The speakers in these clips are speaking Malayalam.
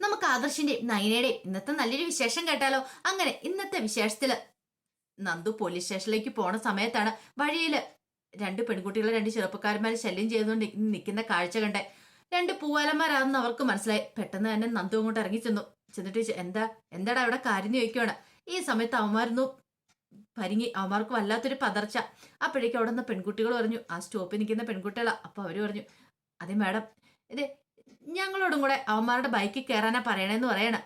നമുക്ക് ആദർശിന്റെയും നയനയുടെയും ഇന്നത്തെ നല്ലൊരു വിശേഷം കേട്ടാലോ? അങ്ങനെ ഇന്നത്തെ വിശേഷത്തിൽ നന്ദു പോലീസ് സ്റ്റേഷനിലേക്ക് പോണ സമയത്താണ് വഴിയിൽ രണ്ട് പെൺകുട്ടികളെ രണ്ട് ചെറുപ്പക്കാരന്മാരെ ശല്യം ചെയ്തുകൊണ്ട് നിൽക്കുന്ന കാഴ്ച കണ്ടേ. രണ്ട് പൂവാലന്മാരാണെന്ന് അവർക്ക് മനസ്സിലായി. പെട്ടെന്ന് തന്നെ നന്ദു അങ്ങോട്ട് ഇറങ്ങി ചെന്നു. ചെന്നിട്ട് എന്താ? എന്താടാ അവിടെ കാര്യം ചോദിക്കുവാണ്? ഈ സമയത്ത് അവന്മാരുന്നു പരിങ്ങി അവന്മാർക്ക് വല്ലാത്തൊരു പതർച്ച. അപ്പോഴേക്കും അവിടെ നിന്ന് പെൺകുട്ടികൾ പറഞ്ഞു ആ സ്റ്റോപ്പിൽ നിൽക്കുന്ന പെൺകുട്ടികളാ. അപ്പൊ അവർ പറഞ്ഞു അതെ മാഡം. ഇത് ഞങ്ങളോടും കൂടെ അവന്മാരുടെ ബൈക്കിൽ കയറാനാ പറയണേന്ന് പറയണ.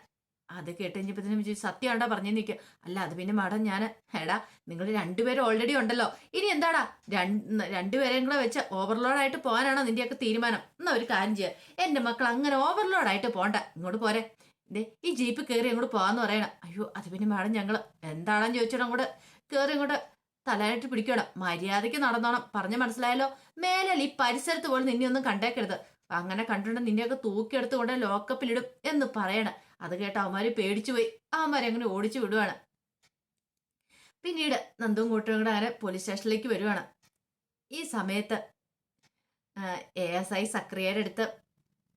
അത് കേട്ട് കഴിഞ്ഞപ്പോഴത്തേനും വിജയ് സത്യമാണ്ടാ പറഞ്ഞു നിൽക്കുക അല്ല അത് പിന്നെ മാഡം ഞാൻ എടാ നിങ്ങൾ രണ്ടുപേരും ഓൾറെഡി ഉണ്ടല്ലോ. ഇനി എന്താടാ? രണ്ട് രണ്ടുപേരെയും കൂടെ വെച്ച് ഓവർലോഡായിട്ട് പോകാനാണോ നിന്റെയൊക്കെ തീരുമാനം? എന്നാ ഒരു കാര്യം ചെയ്യുക എന്റെ മക്കൾ അങ്ങനെ ഓവർലോഡായിട്ട് പോണ്ട. ഇങ്ങോട്ട് പോരെ. ദേ ഈ ജീപ്പ് കയറി അങ്ങോട്ട് പോകാന്ന് പറയണം. അയ്യോ അത് പിന്നെ മാഡം ഞങ്ങൾ എന്താണെന്ന് ചോദിച്ചാൽ അങ്ങോട്ട്. കയറി അങ്ങോട്ട് തലയായിട്ട് പിടിക്കണം. മര്യാദയ്ക്ക് നടന്നോണം. പറഞ്ഞ് മനസ്സിലായല്ലോ? മേലെ ഈ പരിസരത്ത് പോലും നിന്നെ ഒന്നും കണ്ടേക്കരുത്. അങ്ങനെ കണ്ടിട്ട് നിന്നെയൊക്കെ തൂക്കിയെടുത്ത് കൊണ്ട് ലോക്കപ്പിലിടും എന്ന് പറയണം. അത് കേട്ട അവന്മാര് പേടിച്ചു പോയി അവന്മാരെ അങ്ങനെ ഓടിച്ചു വിടുവാണ്. പിന്നീട് നന്ദും കൂട്ടും കൂടെ അങ്ങനെ പോലീസ് സ്റ്റേഷനിലേക്ക് വരുവാണ്. ഈ സമയത്ത് എ എസ് ഐ സക്രിയയുടെ അടുത്ത്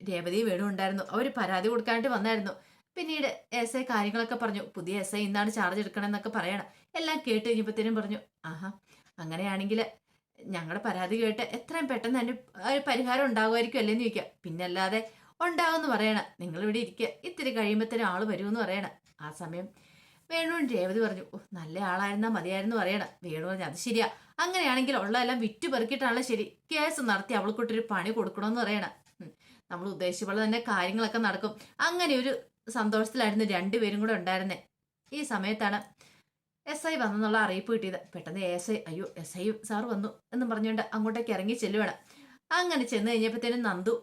രേവതി വേണു ഉണ്ടായിരുന്നു. അവർ പരാതി കൊടുക്കാനായിട്ട് വന്നായിരുന്നു. പിന്നീട് എസ് ഐ കാര്യങ്ങളൊക്കെ പറഞ്ഞു. പുതിയ എസ് ഐ ഇന്നാണ് ചാർജ് എടുക്കണമെന്നൊക്കെ പറയണം. എല്ലാം കേട്ട് കഴിഞ്ഞപ്പോഴത്തേനും പറഞ്ഞു ആഹാ അങ്ങനെയാണെങ്കിൽ ഞങ്ങളുടെ പരാതി കേട്ട് എത്രയും പെട്ടെന്ന് അതിന് ഒരു പരിഹാരം ഉണ്ടാകുമായിരിക്കും അല്ലേന്ന് ചോദിക്കുക പിന്നല്ലാതെ ഉണ്ടാവുമെന്ന് പറയണ. നിങ്ങൾ ഇവിടെ ഇരിക്കുക ഇത്തിരി കഴിയുമ്പോഴത്തേനും ആൾ വരുമെന്ന് പറയണ. ആ സമയം വേണുവും രേവതി പറഞ്ഞു "ഓ, നല്ല ആളായിരുന്നാ മതിയായിരുന്നു പറയണം. വേണു പറഞ്ഞു അത് ശരിയാ. അങ്ങനെയാണെങ്കിൽ ഉള്ളതെല്ലാം വിറ്റ് പെറുക്കിയിട്ടാണല്ലോ ശരി. കേസ് നടത്തി അവൾക്കൊട്ടൊരു പണി കൊടുക്കണമെന്ന് പറയണ. നമ്മൾ ഉദ്ദേശിച്ച പോലെ തന്നെ കാര്യങ്ങളൊക്കെ നടക്കും. അങ്ങനെ ഒരു സന്തോഷത്തിലായിരുന്നു രണ്ടുപേരും കൂടെ ഉണ്ടായിരുന്നേ. ഈ സമയത്താണ് എസ് ഐ വന്നെന്നുള്ള അറിയിപ്പ് കിട്ടിയത്. പെട്ടെന്ന് എസ് ഐ അയ്യോ എസ് ഐ സാർ വന്നു എന്ന് പറഞ്ഞുകൊണ്ട് അങ്ങോട്ടേക്ക് ഇറങ്ങി ചെല്ലുവാണ്. അങ്ങനെ ചെന്ന് കഴിഞ്ഞപ്പോഴത്തേനും നന്ദു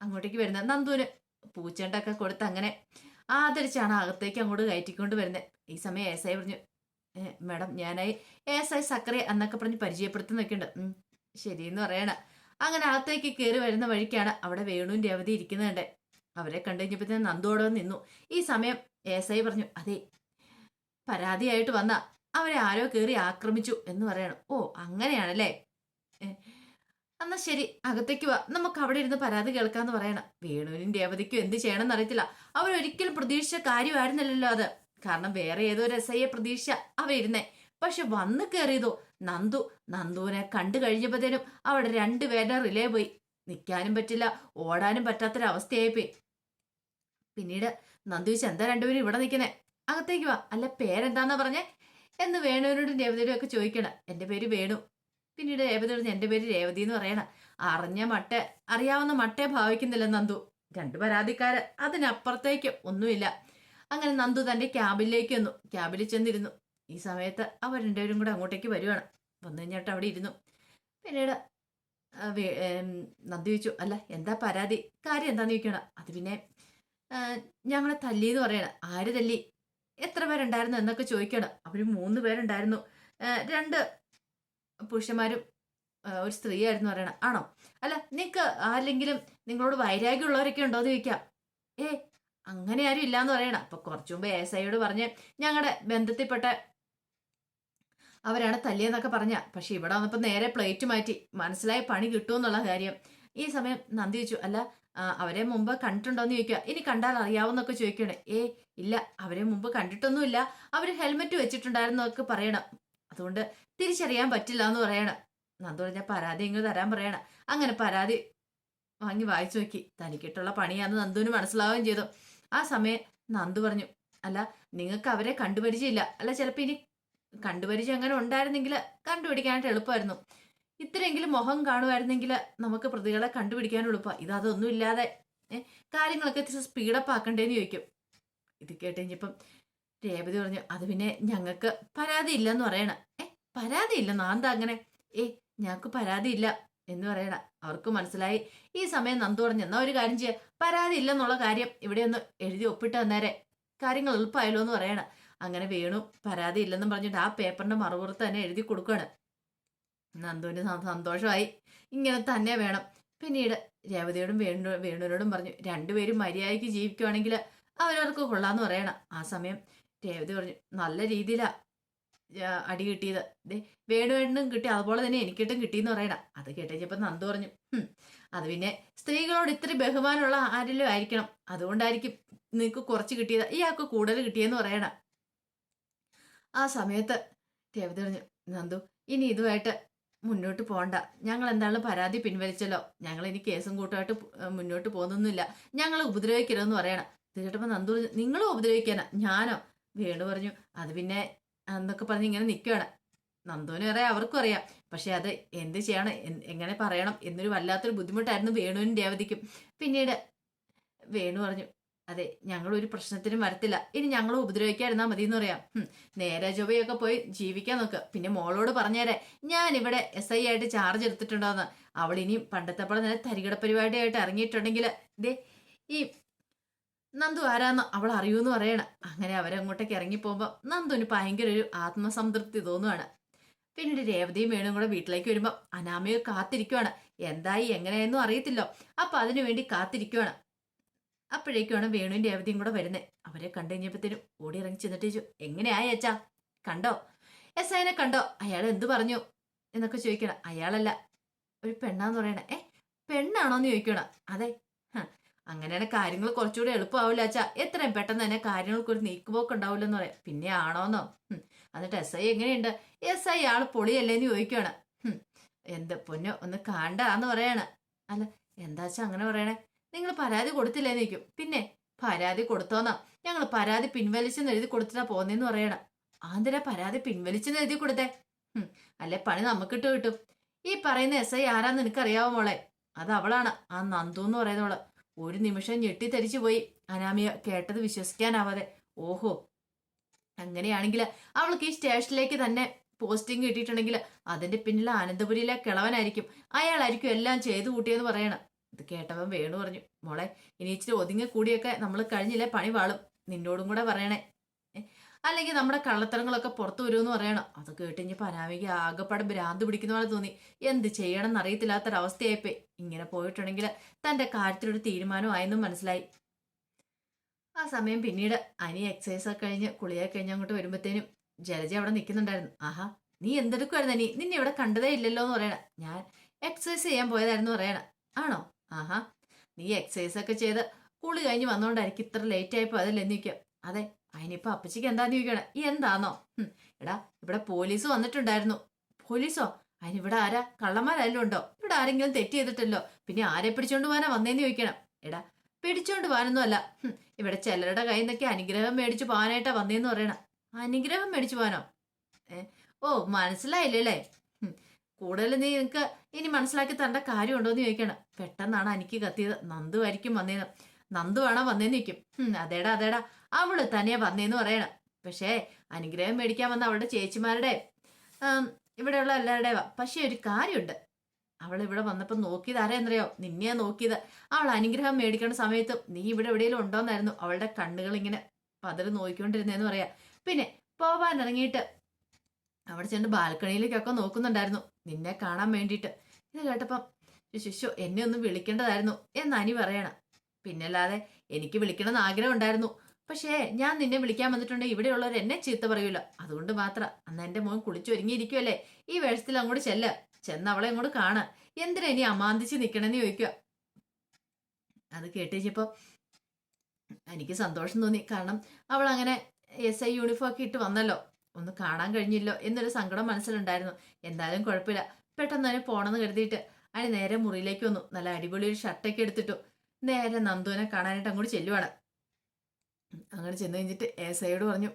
അങ്ങോട്ടേക്ക് വരുന്നത്. നന്ദുവിന് പൂച്ചേണ്ടൊക്കെ കൊടുത്ത് അങ്ങനെ ആദരിച്ചാണ് അകത്തേക്ക് അങ്ങോട്ട് കയറ്റിക്കൊണ്ട് വരുന്നത്. ഈ സമയം എസ് ഐ പറഞ്ഞു മേഡം ഞാനായി എസ് ഐ സക്കറി എന്നൊക്കെ പറഞ്ഞ് പരിചയപ്പെടുത്തി നിൽക്കുന്നുണ്ട്. ഉം, ശരിയെന്ന് പറയണ. അങ്ങനെ അകത്തേക്ക് കയറി വരുന്ന വഴിക്കാണ് അവിടെ വേണുവിന്റെ അവധി ഇരിക്കുന്നുണ്ട് അവരെ കണ്ടു കഴിഞ്ഞപ്പോഴത്തേനും നന്ദോടെ നിന്നു. ഈ സമയം എസ് ഐ പറഞ്ഞു അതെ പരാതിയായിട്ട് വന്ന അവരെ ആരോ കയറി ആക്രമിച്ചു എന്ന് പറയണം. ഓ അങ്ങനെയാണല്ലേ? എന്നാ ശരി അകത്തേക്ക് വാ. നമുക്ക് അവിടെ ഇരുന്ന് പരാതി കേൾക്കാന്ന് പറയണം. വേണുവിനും രേവതിക്കും എന്ത് ചെയ്യണമെന്ന് അറിയത്തില്ല. അവരൊരിക്കലും പ്രതീക്ഷിച്ച കാര്യമായിരുന്നില്ലല്ലോ അത്. കാരണം വേറെ ഏതോ ഐയെ പ്രതീക്ഷ അവരിരുന്നേ. പക്ഷെ വന്ന് കയറിയതോ നന്ദു. നന്ദുവിനെ കണ്ടു കഴിഞ്ഞപ്പോഴത്തേനും അവിടെ രണ്ടുപേരുടെ റിലേ പോയി. നിൽക്കാനും പറ്റില്ല ഓടാനും പറ്റാത്തൊരവസ്ഥയായി പോയി പിന്നീട് നന്ദു ചോദിച്ചു എന്താ രണ്ടുപേരും ഇവിടെ നിൽക്കുന്നേ? അകത്തേക്ക് വാ. അല്ല പേരെന്താന്നാ പറഞ്ഞേ? എന്ന് വേണുവിനോടും രേവതിയോടും ഒക്കെ ചോദിക്കണം. എന്റെ പേര് വേണു. പിന്നീട് രേവതിയോട് എന്റെ പേര് രേവതി എന്ന് പറയണം. അറിഞ്ഞ മട്ട അറിയാവുന്ന മട്ടേ ഭാവിക്കുന്നില്ല നന്ദു. രണ്ട് പരാതിക്കാര് അതിനപ്പുറത്തേക്ക് ഒന്നുമില്ല. അങ്ങനെ നന്ദു തന്റെ ക്യാബിലേക്ക് വന്നു. ക്യാബിൽ ചെന്നിരുന്നു. ഈ സമയത്ത് അവർ രണ്ടുപേരും കൂടെ അങ്ങോട്ടേക്ക് വരുവാണ്. വന്നു കഴിഞ്ഞിട്ട് അവിടെ ഇരുന്നു. പിന്നീട് നന്ദി ചോദിച്ചു അല്ല എന്താ പരാതി? കാര്യം എന്താന്ന് ചോദിക്കണം? അത് പിന്നെ ഞങ്ങളെ തല്ലി എന്ന് പറയണം. ആര് തല്ലി? എത്ര പേരുണ്ടായിരുന്നു എന്നൊക്കെ ചോദിക്കണം. അവർ മൂന്ന് പേരുണ്ടായിരുന്നു. രണ്ട് പുരുഷന്മാരും ഒരു സ്ത്രീയായിരുന്നു പറയണം ആണോ? അല്ല നിനക്ക് ആരെങ്കിലും നിങ്ങളോട് വൈരാഗ്യമുള്ളവരൊക്കെ ഉണ്ടോ എന്ന് ചോദിക്കാം. ഏ അങ്ങനെ ആരും ഇല്ലാന്ന് പറയണം. അപ്പൊ കുറച്ചു മുമ്പ് എസ് ഐയോട് പറഞ്ഞ് ഞങ്ങളുടെ ബന്ധത്തിൽപ്പെട്ട അവരാണ് തല്ലിയെന്നൊക്കെ പറഞ്ഞ. പക്ഷെ ഇവിടെ വന്നപ്പോ നേരെ പ്ലേറ്റ് മാറ്റി. മനസ്സിലായി പണി കിട്ടുമെന്നുള്ള കാര്യം. ഈ സമയം നന്ദി ചോദിച്ചു. അല്ല അവരെ മുമ്പ് കണ്ടിട്ടുണ്ടോന്ന് ചോദിക്കുക. ഇനി കണ്ടാൽ അറിയാവുന്നൊക്കെ ചോദിക്കണേ ഏ ഇല്ല അവരെ മുമ്പ് കണ്ടിട്ടൊന്നുമില്ല. അവർ ഹെൽമെറ്റ് വെച്ചിട്ടുണ്ടായിരുന്നൊക്കെ പറയണം. അതുകൊണ്ട് തിരിച്ചറിയാൻ പറ്റില്ല എന്ന് പറയണം. നന്ദു പറഞ്ഞ പരാതി ഇങ്ങ് തരാൻ പറയണം. അങ്ങനെ പരാതി വാങ്ങി വായിച്ചു നോക്കി. തനിക്കിട്ടുള്ള പണിയാന്ന് നന്ദുവിന് മനസ്സിലാവുകയും ചെയ്തു. ആ സമയം നന്ദു പറഞ്ഞു അല്ല നിങ്ങൾക്ക് അവരെ കണ്ടുപരിചയമില്ല. അല്ല ചിലപ്പോൾ ഇനി കണ്ടുപരിചയം അങ്ങനെ ഉണ്ടായിരുന്നെങ്കിൽ കണ്ടുപിടിക്കാനായിട്ട് എളുപ്പമായിരുന്നു. ഇത്രയെങ്കിലും മുഖം കാണുമായിരുന്നെങ്കിൽ നമുക്ക് പ്രതികളെ കണ്ടുപിടിക്കാൻ എളുപ്പമാണ് ഇത് അതൊന്നും ഇല്ലാതെ കാര്യങ്ങളൊക്കെ ഇത്തിരി സ്പീഡപ്പ് ആക്കണ്ടേന്ന് ചോദിക്കും. ഇത് കേട്ട് കഴിഞ്ഞപ്പം രേവതി പറഞ്ഞു അത് പിന്നെ ഞങ്ങൾക്ക് പരാതി ഇല്ലെന്ന് പറയണം. ഏ പരാതി ഇല്ല. നാന്താ അങ്ങനെ? ഏ ഞങ്ങൾക്ക് പരാതി ഇല്ല. എന്ന് പറയണ അവർക്ക് മനസ്സിലായി. ഈ സമയം നന്ദു പറഞ്ഞു എന്നാ ഒരു കാര്യം ചെയ്യുക പരാതി ഇല്ലെന്നുള്ള കാര്യം ഇവിടെ ഒന്ന് എഴുതി ഒപ്പിട്ട് തന്നേരെ. കാര്യങ്ങൾ എളുപ്പമായല്ലോ എന്ന് പറയണം. അങ്ങനെ വേണു. പരാതി ഇല്ലെന്നും പറഞ്ഞിട്ട് ആ പേപ്പറിന്റെ മറുപുറത്ത് തന്നെ എഴുതി കൊടുക്കുകയാണ് നന്ദുവിന് സന്തോഷമായി. ഇങ്ങനെ തന്നെ വേണം. പിന്നീട് രേവതിയോടും വേണു വേണുവിനോടും പറഞ്ഞു രണ്ടുപേരും മര്യാദയ്ക്ക് ജീവിക്കുവാണെങ്കിൽ അവരവർക്ക് കൊള്ളാന്ന് പറയണം. ആ സമയം രേവതി പറഞ്ഞു നല്ല രീതിയിലാ അടി കിട്ടിയത്. ദേ വേണുവേണ്ണും കിട്ടി അതുപോലെ തന്നെ എനിക്കിട്ടും കിട്ടിയെന്ന് പറയണം. അത് കേട്ടപ്പോൾ നന്ദു പറഞ്ഞു അത് പിന്നെ സ്ത്രീകളോട് ഇത്ര ബഹുമാനമുള്ള ആരെങ്കിലും ആയിരിക്കണം. അതുകൊണ്ടായിരിക്കും നിനക്ക് കുറച്ച് കിട്ടിയത് ഇയാൾക്ക് കൂടുതൽ കിട്ടിയെന്ന് പറയണം. ആ സമയത്ത് രേവതി പറഞ്ഞു നന്ദു ഇനി ഇതുമായിട്ട് മുന്നോട്ട് പോണ്ട. ഞങ്ങൾ എന്താണ് പരാതി പിൻവലിച്ചല്ലോ? ഞങ്ങൾ ഇനി കേസും കൂട്ടായിട്ട് മുന്നോട്ട് പോകുന്നൊന്നുമില്ല. ഞങ്ങൾ ഉപദ്രവിക്കരുതെന്ന് പറയണം. തീർച്ചയായിട്ടും നന്ദു നിങ്ങളും ഉപദ്രവിക്കാനാ ഞാനോ? വേണു പറഞ്ഞു അത് പിന്നെ എന്നൊക്കെ പറഞ്ഞ് ഇങ്ങനെ നിൽക്കുകയാണ് നന്ദുവിനും അറിയാം അവർക്കും അറിയാം. പക്ഷെ അത് എന്ത് ചെയ്യണം? എങ്ങനെ പറയണം? എന്നൊരു വല്ലാത്തൊരു ബുദ്ധിമുട്ടായിരുന്നു വേണുവിനും രേവതിക്കും പിന്നീട് വേണു പറഞ്ഞു അതെ ഞങ്ങൾ ഒരു പ്രശ്നത്തിനും വരത്തില്ല. ഇനി ഞങ്ങൾ ഉപദ്രവിക്കാതിരുന്നാൽ മതി എന്ന് പറയാം നേരെ ജോബയൊക്കെ പോയി ജീവിക്കാൻ നോക്കുക പിന്നെ മോളോട് പറഞ്ഞേരെ. ഞാൻ ഇവിടെ എസ് ഐ ആയിട്ട് ചാർജ് എടുത്തിട്ടുണ്ടോന്ന്. അവൾ ഇനി പണ്ടത്തെ പോലെ തന്നെ തരികിട പരിപാടിയായിട്ട് ഇറങ്ങിയിട്ടുണ്ടെങ്കിൽ ദേ ഈ നന്ദു ആരാന്ന് അവൾ അറിയൂന്ന് പറയണം. അങ്ങനെ അവരങ്ങോട്ടേക്ക് ഇറങ്ങിപ്പോകുമ്പോൾ നന്ദുവിന് ഭയങ്കര ഒരു ആത്മസംതൃപ്തി തോന്നുവാണ്. പിന്നീട് രേവതിയും വേണും കൂടെ വീട്ടിലേക്ക് വരുമ്പോൾ അനാമയെ കാത്തിരിക്കുവാണ്. എന്തായി എങ്ങനെയെന്നും അറിയത്തില്ലോ. അപ്പൊ അതിനു വേണ്ടി കാത്തിരിക്കുവാണ്. അപ്പോഴേക്കുമാണ് വേണുവിന്റെ രേവതിയും കൂടെ വരുന്നത് അവരെ കണ്ടു കഴിഞ്ഞപ്പോഴത്തേനും ഓടി ഇറങ്ങി ചെന്നിട്ട് ചോദിച്ചു എങ്ങനെയായി അച്ഛാ? കണ്ടോ? എസ് ഐനെ കണ്ടോ? അയാൾ എന്ത് പറഞ്ഞു? എന്നൊക്കെ ചോദിക്കണം അയാളല്ല ഒരു പെണ്ണാന്ന് പറയണേ. ഏ പെണ്ണാണോന്ന് ചോദിക്കണം അതെ അങ്ങനെയാണ് കാര്യങ്ങൾ കുറച്ചുകൂടി എളുപ്പമാവില്ല അച്ഛാ. എത്രയും പെട്ടെന്ന് തന്നെ കാര്യങ്ങൾക്ക് ഒരു നീക്കുപോക്ക് ഉണ്ടാവില്ലെന്ന് പറയാം. പിന്നെ ആണോന്നോ. എന്നിട്ട് എസ് ഐ എങ്ങനെയുണ്ട്? എസ് ഐ ആൾ പൊളിയല്ലേന്ന് ചോദിക്കുകയാണ്. എന്ത് പൊന്നോ ഒന്ന് കാണ്ടാന്ന് പറയാണ്. അല്ല എന്താച്ചാ അങ്ങനെ പറയണേ? നിങ്ങൾ പരാതി കൊടുത്തില്ലേ ചോദിക്കും. പിന്നെ പരാതി കൊടുത്തോന്നാ. ഞങ്ങൾ പരാതി പിൻവലിച്ചെന്ന് എഴുതി കൊടുത്തിട്ടാ പോന്നേന്ന് പറയണം ആന്തര പരാതി പിൻവലിച്ചെന്ന് എഴുതി കൊടുത്തേ. അല്ലെ പണി നമുക്ക് ഇട്ട് കിട്ടും. ഈ പറയുന്ന എസ് ഐ ആരാന്ന് നിനക്കറിയാവോ മോളെ? അത് അവളാണ്. ആ നന്ദു എന്ന് പറയുന്നവൾ ഒരു നിമിഷം ഞെട്ടിത്തരിച്ചു പോയി. അനാമിയ കേട്ടത് വിശ്വസിക്കാനാവാതെ. ഓഹോ. അങ്ങനെയാണെങ്കിൽ അവൾക്ക് ഈ സ്റ്റേഷനിലേക്ക് തന്നെ പോസ്റ്റിംഗ് കിട്ടിയിട്ടുണ്ടെങ്കിൽ അതിന്റെ പിന്നിൽ ആനന്ദപുരിയിലെ കിളവനായിരിക്കും. അയാളായിരിക്കും എല്ലാം ചെയ്തു കൂട്ടിയെന്ന് പറയണം. ഇത് കേട്ടവൻ വേണു പറഞ്ഞു മോളെ ഇനി ഇച്ചിരി ഒതുങ്ങി കൂടിയൊക്കെ നമ്മൾ കഴിഞ്ഞില്ലേ? പണി വാളും. നിന്നോടും കൂടെ പറയണേ. അല്ലെങ്കിൽ നമ്മുടെ കള്ളത്തരങ്ങളൊക്കെ പുറത്തു വരുമെന്ന് പറയണം. അത് കേട്ട് ഇനി അനാമിക ആകെപ്പാടെ ഭ്രാന്ത് പിടിക്കുന്ന പോലെ തോന്നി. എന്ത് ചെയ്യണം എന്നറിയത്തില്ലാത്തൊരവസ്ഥയായിപ്പോയി ഇങ്ങനെ പോയിട്ടുണ്ടെങ്കിൽ തന്റെ കാര്യത്തിലൊരു തീരുമാനമായെന്നും മനസ്സിലായി. ആ സമയം പിന്നീട് അനി എക്സസൈസ് ഒക്കെ കഴിഞ്ഞ് കുളിയൊക്കെ കഴിഞ്ഞ് അങ്ങോട്ട് വരുമ്പോഴത്തേനും ജലജ അവിടെ നിൽക്കുന്നുണ്ടായിരുന്നു. ആഹാ നീ എന്തെടുക്കുമായിരുന്നു അനി? നിന്നെ ഇവിടെ കണ്ടതേ ഇല്ലല്ലോ എന്ന് പറയണ. ഞാൻ എക്സസൈസ് ചെയ്യാൻ പോയതായിരുന്നു പറയണ. ആണോ? ആഹാ നീ എക്സസൈസ് ഒക്കെ ചെയ്ത് കുളി കഴിഞ്ഞ് വന്നോണ്ടായിരിക്കും ഇത്ര ലേറ്റ് ആയപ്പോ അതല്ലേ നിൽക്കുക അതെ അതിനിപ്പോ അപ്പച്ചിക്ക് എന്താന്ന് ചോദിക്കണം? എന്താന്നോ? എടാ ഇവിടെ പോലീസ് വന്നിട്ടുണ്ടായിരുന്നു. പോലീസോ അതിനിവിടെ ആരാ? കള്ളന്മാരല്ലോ ഉണ്ടോ? ഇവിടെ ആരെങ്കിലും തെറ്റ് ചെയ്തിട്ടല്ലോ? പിന്നെ ആരെ പിടിച്ചോണ്ട് പോകാനാ വന്നേന്ന് ചോദിക്കണം? എടാ പിടിച്ചോണ്ട് പോകാനൊന്നും അല്ല ഇവിടെ ചിലരുടെ കയ്യിൽ നിന്നൊക്കെ അനുഗ്രഹം മേടിച്ചു പോകാനായിട്ടാ വന്നേന്ന് പറയണം. അനുഗ്രഹം മേടിച്ചു പോകാനോ? ഏ ഓ മനസ്സിലായില്ലല്ലേ? ഹും, കൂടുതൽ നീ നിനക്ക് ഇനി മനസ്സിലാക്കി തരേണ്ട കാര്യമുണ്ടോന്ന് ചോദിക്കണം പെട്ടെന്നാണ് എനിക്ക് കത്തിയത്. നന്ദു ആയിരിക്കും വന്നേന്ന്. നന്ദു ആണോ വന്നേന്ന് "ഹും, അതേടാ അതേടാ. അവൾ തനിയാ വന്നേന്ന് പറയണം. പക്ഷേ അനുഗ്രഹം മേടിക്കാൻ വന്ന അവളുടെ ചേച്ചിമാരുടെ ഇവിടെയുള്ള എല്ലാവരുടെയും പക്ഷേ ഒരു കാര്യമുണ്ട്. അവൾ ഇവിടെ വന്നപ്പോൾ നോക്കിയത് ആരെന്നറിയോ? നിന്നെയാ നോക്കിയത്. അവൾ അനുഗ്രഹം മേടിക്കുന്ന സമയത്ത് നീ ഇവിടെ എവിടെയെങ്കിലും ഉണ്ടോന്നായിരുന്നു. അവളുടെ കണ്ണുകൾ ഇങ്ങനെ പതറി നോക്കിക്കൊണ്ടിരുന്നതെന്ന് പറയാ. പിന്നെ പോവാൻ ഇറങ്ങിയിട്ട് അവിടെ ചെന്ന് ബാൽക്കണിയിലേക്കൊക്കെ നോക്കുന്നുണ്ടായിരുന്നു. നിന്നെ കാണാൻ വേണ്ടിയിട്ട്. ഇത് കേട്ടപ്പം ശിശു എന്നെ ഒന്ന് വിളിക്കേണ്ടതായിരുന്നു. എന്ന് അനി പറയണം. പിന്നല്ലാതെ എനിക്ക് വിളിക്കണമെന്ന് ആഗ്രഹം ഉണ്ടായിരുന്നു. പക്ഷേ ഞാൻ നിന്നെ വിളിക്കാൻ വന്നിട്ടുണ്ടെങ്കിൽ ഇവിടെയുള്ളവർ എന്നെ ചീത്ത പറയൂല. അതുകൊണ്ട് മാത്രം അന്ന് എന്റെ മോൻ കുളിച്ചൊരുങ്ങിയിരിക്കുമല്ലേ ഈ വേഷത്തിൽ അങ്ങോട്ട് ചെല്ല. ചെന്ന് അവളെ അങ്ങോട്ട് കാണാൻ എന്തിനാ ഇനി അമാന്തിച്ച് നിൽക്കണമെന്ന് ചോദിക്കുക. അത് കേട്ടുകഴിഞ്ഞപ്പോ എനിക്ക് സന്തോഷം തോന്നി. കാരണം അവൾ അങ്ങനെ എസ് ഐ യൂണിഫോം ഒക്കെ ഇട്ട് വന്നല്ലോ. ഒന്ന് കാണാൻ കഴിഞ്ഞില്ലോ എന്നൊരു സങ്കടം മനസ്സിലുണ്ടായിരുന്നു. എന്തായാലും കുഴപ്പമില്ല. പെട്ടെന്ന് തന്നെ പോണെന്ന് കരുതിയിട്ട് അതിന് നേരെ മുറിയിലേക്ക് വന്നു. നല്ല അടിപൊളി ഒരു ഷർട്ടൊക്കെ എടുത്തിട്ടു. നേരെ നന്ദുവിനെ കാണാനായിട്ട് അങ്ങോട്ട് ചെല്ലുവാണ്. അങ്ങനെ ചെന്ന് കഴിഞ്ഞിട്ട് എസ് ഐയോട് പറഞ്ഞു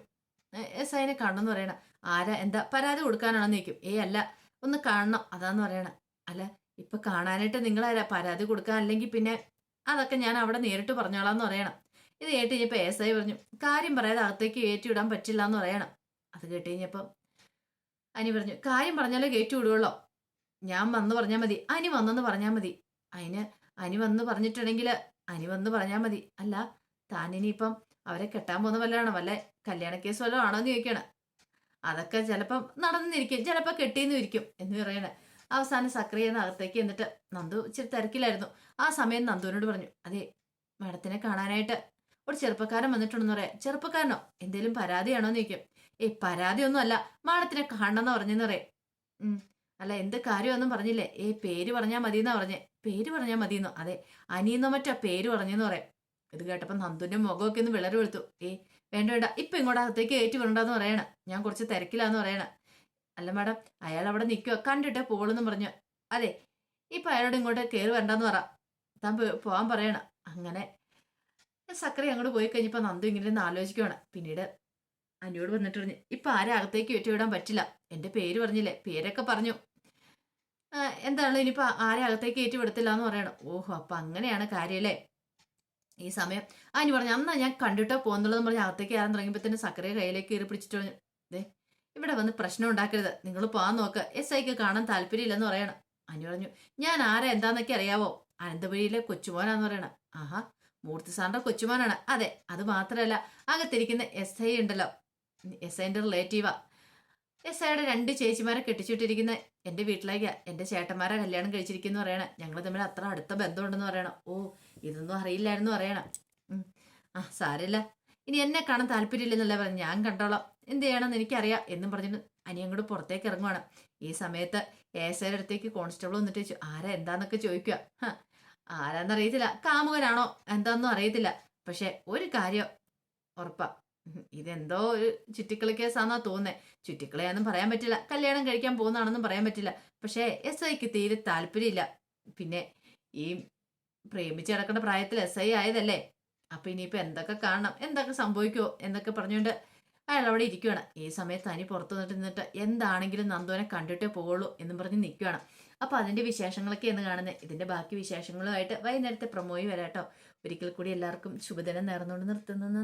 എസ് ഐനെ കാണണമെന്ന് പറയണ. ആരാ? എന്താ? പരാതി കൊടുക്കാനാണെന്ന് ചോദിക്കും. ഏ അല്ല. ഒന്ന് കാണണം. അതാന്ന് പറയണ. അല്ല ഇപ്പൊ കാണാനായിട്ട് നിങ്ങളാരാ? പരാതി കൊടുക്കാൻ അല്ലെങ്കിൽ പിന്നെ അതൊക്കെ ഞാൻ അവിടെ നേരിട്ട് പറഞ്ഞോളാം എന്ന് പറയണം. ഇത് കേട്ട് കഴിഞ്ഞപ്പോ എസ് ഐ പറഞ്ഞു കാര്യം പറയാതെ അകത്തേക്ക് ഏറ്റിവിടാൻ പറ്റില്ല എന്ന് പറയണം. അത് കേട്ട് കഴിഞ്ഞപ്പം അനി പറഞ്ഞു കാര്യം പറഞ്ഞാലേ കേറ്റു വിടുവല്ലോ ഞാൻ വന്ന് പറഞ്ഞാൽ മതി. അനി വന്നെന്ന് പറഞ്ഞാൽ മതി. അതിന് അനി വന്ന് പറഞ്ഞിട്ടുണ്ടെങ്കിൽ അനി വന്ന് പറഞ്ഞാൽ മതി. അല്ല താൻ ഇനിയിപ്പം അവരെ കെട്ടാൻ പോകുന്ന വല്ലതാണോ? വല്ല കല്യാണ കേസ് വല്ലതും ആണോ എന്ന് ചോദിക്കണം. അതൊക്കെ ചിലപ്പം നടന്നിരിക്കും. ചിലപ്പോൾ കെട്ടിയെന്ന് ഇരിക്കും എന്ന് പറയണേ. അവസാനം സക്രിയെന്ന് അകത്തേക്ക് എന്നിട്ട് നന്ദു ഇച്ചിരി തിരക്കിലായിരുന്നു. ആ സമയം നന്ദുവിനോട് പറഞ്ഞു അതെ മാഡത്തിനെ കാണാനായിട്ട് ഒരു ചെറുപ്പക്കാരൻ വന്നിട്ടുണ്ടെന്ന് പറയാം. ചെറുപ്പക്കാരനോ? എന്തേലും പരാതിയാണോ എന്ന് ചോദിക്കും. ഏ പരാതിയൊന്നും അല്ല മാഡത്തിനെ കാണണമെന്ന് പറഞ്ഞെന്ന് ഉം. അല്ല എന്ത് കാര്യമൊന്നും പറഞ്ഞില്ലേ? ഏ പേര് പറഞ്ഞാൽ മതിയെന്നാ പറഞ്ഞേ. പേര് പറഞ്ഞാൽ മതിയെന്നോ? അതെ അനിയെന്നോ മറ്റാ പേര് പറഞ്ഞെന്ന് പറയാം. ഇത് കേട്ടപ്പോൾ നന്ദുന്റെ മുഖമൊക്കെ ഒന്ന് വിളറി വെളുത്തു. ഏ വേണ്ട വേണ്ട. ഇപ്പൊ ഇങ്ങോട്ട് അകത്തേക്ക് കയറ്റി വിടണ്ടെന്ന് പറയണ. ഞാൻ കുറച്ച് തിരക്കിലാന്ന് പറയണ. അല്ല മാഡം അയാൾ അവിടെ നിൽക്കുക കണ്ടിട്ടേ പോളെന്ന് പറഞ്ഞു. അതെ ഇപ്പൊ അയാളോട് ഇങ്ങോട്ട് കയറി വരണ്ടെന്ന് പറ. താൻ പോകാൻ പറയണ. അങ്ങനെ സക്കറി അങ്ങോട്ട് പോയി കഴിഞ്ഞപ്പോൾ നന്ദു ഇങ്ങനെ ഒന്ന് ആലോചിക്കുവാണ്. പിന്നീട് അനിയോട് വന്നിട്ട് പറഞ്ഞു ഇപ്പൊ ആരെ അകത്തേക്ക് കയറ്റി വിടാൻ പറ്റില്ല? എന്റെ പേര് പറഞ്ഞില്ലേ? പേരൊക്കെ പറഞ്ഞു. എന്താണ്? എന്താണല്ലോ ഇനിയിപ്പോ ആരെ അകത്തേക്ക് കയറ്റി വിടത്തില്ല എന്ന് പറയണം. ഓഹോ അപ്പൊ അങ്ങനെയാണ് കാര്യമല്ലേ ഈ സമയം അനി പറഞ്ഞു അന്നാ ഞാൻ കണ്ടിട്ടോ പോകുന്നുള്ളത് പറഞ്ഞു അകത്തേക്ക് കയറാൻ തുടങ്ങിയപ്പോൾ തന്നെ സക്കറിയെ കയ്യിലേക്ക് കയറി പിടിച്ചിട്ട് പറഞ്ഞു ദേ ഇവിടെ വന്ന് പ്രശ്നം ഉണ്ടാക്കരുത്. നിങ്ങൾ പോകാൻ നോക്ക്. എസ് ഐക്ക് കാണാൻ താല്പര്യമില്ലെന്ന് പറയണം. അനി പറഞ്ഞു ഞാൻ ആരാ എന്താന്നൊക്കെ അറിയാവോ? അനന്തപുരിയിലെ കൊച്ചുമോനാന്ന് പറയണം. ആഹാ മൂർത്തി സാറിന്റെ കൊച്ചുമോനാണ്. അതെ അത് മാത്രമല്ല അകത്തിരിക്കുന്ന എസ് ഐ ഉണ്ടല്ലോ. എസ് എന്റെ റിലേറ്റീവാ എസ് ഐയുടെ രണ്ട് ചേച്ചിമാരെ കെട്ടിച്ചിട്ടിരിക്കുന്ന എന്റെ വീട്ടിലേക്ക്. എന്റെ ചേട്ടന്മാരെ കല്യാണം കഴിച്ചിരിക്കുന്നു പറയണേ. ഞങ്ങൾ തമ്മിൽ അത്ര അടുത്ത ബന്ധമുണ്ടെന്ന് പറയണം. ഓ ഇതൊന്നും അറിയില്ലായിരുന്നു പറയണം. ആ സാരമില്ല. ഇനി എന്നെ കാണാൻ താല്പര്യമില്ലെന്നല്ല പറഞ്ഞു ഞാൻ കണ്ടോളാം. എന്ത് ചെയ്യണമെന്ന് എനിക്കറിയാം എന്നും പറഞ്ഞിട്ട് അനി അങ്ങോട്ട് പുറത്തേക്ക് ഇറങ്ങുവാണ്. ഈ സമയത്ത് ഏസയുടെ അടുത്തേക്ക് കോൺസ്റ്റബിൾ വന്നിട്ട് ചോദിച്ചു ആരാ എന്താന്നൊക്കെ ചോദിക്കുക ആരാന്നറിയത്തില്ല. കാമുകനാണോ എന്താന്നും അറിയത്തില്ല. പക്ഷെ ഒരു കാര്യം ഉറപ്പാ. ഇതെന്തോ ഒരു ചുറ്റിക്കളി കേസാന്നാ തോന്നേ ചുറ്റിക്കളിയാന്നും പറയാൻ പറ്റില്ല. കല്യാണം കഴിക്കാൻ പോകുന്നതാണെന്നും പറയാൻ പറ്റില്ല. പക്ഷേ എസ് ഐക്ക് തീരെ താല്പര്യമില്ല. പിന്നെ ഈ പ്രേമിച്ച് കിടക്കേണ്ട പ്രായത്തിൽ എസ് ഐ ആയതല്ലേ. അപ്പൊ ഇനിയിപ്പോ എന്തൊക്കെ കാണണം? എന്തൊക്കെ സംഭവിക്കുമോ എന്നൊക്കെ പറഞ്ഞുകൊണ്ട് അയാൾ അവിടെ ഇരിക്കുവാണ്. ഈ സമയത്ത് അനി പുറത്തു നിന്നിട്ട് നിന്നിട്ട് എന്താണെങ്കിലും നന്ദുവിനെ കണ്ടിട്ടേ പോകുള്ളൂ എന്നും പറഞ്ഞ് നിൽക്കുകയാണ് അപ്പൊ അതിന്റെ വിശേഷങ്ങളൊക്കെ എന്ന് കാണുന്നത് ഇതിന്റെ ബാക്കി വിശേഷങ്ങളുമായിട്ട് വൈകുന്നേരത്തെ പ്രൊമോയി വരാട്ടോ. ഒരിക്കൽ കൂടി എല്ലാവർക്കും ശുഭദിനം നേർന്നുകൊണ്ട് നിർത്തുന്നു.